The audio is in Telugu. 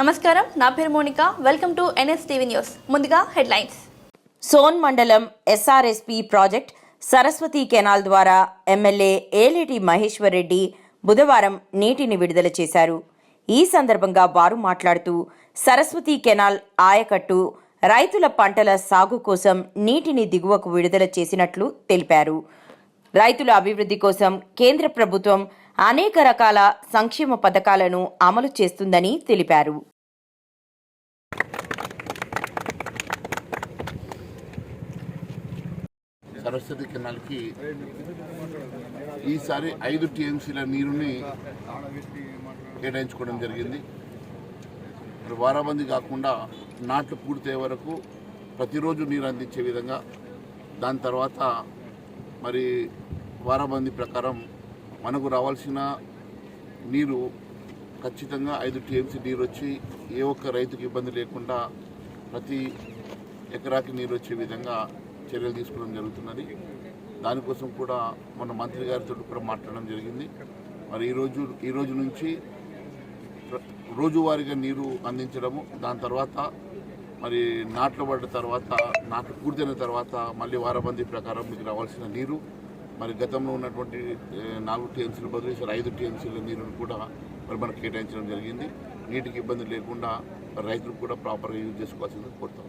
నమస్కారం నా పేరు Monika. Welcome to N S TV news. ముందుగా హెడ్లైన్స్. సోన్ మండలం S R S P project Saraswati canal ద్వారా ఎమ్మెల్యే ఏలేటి మహేశ్వర్ రెడ్డి బుధవారం నీటిని విడుదల చేశారు. ఈ సందర్భంగా వారు మాట్లాడుతూ సరస్వతి కెనాల్ ఆయకట్టు రైతుల పంటల సాగు కోసం నీటిని దిగువకు విడుదల చేసినట్లు తెలిపారు. రైతుల అభివృద్ధి కోసం కేంద్ర ప్రభుత్వం అనేక రకాల సంక్షేమ పథకాలను అమలు చేస్తుందని తెలిపారు. సరస్వతి కెనాల్కి ఈసారి ఐదు టీఎంసీల నీరుని కేటాయించుకోవడం జరిగింది. మరి వారాబంది కాకుండా నాట్లు పూర్తయ్యే వరకు ప్రతిరోజు నీరు అందించే విధంగా దాని తర్వాత మరి వారాబంది ప్రకారం మనకు రావాల్సిన నీరు ఖచ్చితంగా ఐదు టీఎంసీ నీరు వచ్చి ఏ ఒక్క రైతుకు ఇబ్బంది లేకుండా ప్రతి ఎకరాకి నీరు వచ్చే విధంగా చర్యలు తీసుకోవడం జరుగుతున్నది. దానికోసం కూడా మన మంత్రి గారితో కూడా మాట్లాడడం జరిగింది. మరి ఈరోజు ఈ రోజు నుంచి రోజువారీగా నీరు అందించడము దాని తర్వాత మరి నాట్లు పడ్డ తర్వాత నాట్లు పూర్తయిన తర్వాత మళ్ళీ వారబందీ ప్రకారం మీకు రావాల్సిన నీరు మరి గతంలో ఉన్నటువంటి నాలుగు టీఎంసీలు బదులు ఈసారి ఐదు టీఎంసీల నీరును కూడా మరి మనకు కేటాయించడం జరిగింది. నీటికి ఇబ్బంది లేకుండా రైతులు కూడా ప్రాపర్గా యూజ్ చేసుకోవాల్సింది కోరుతాం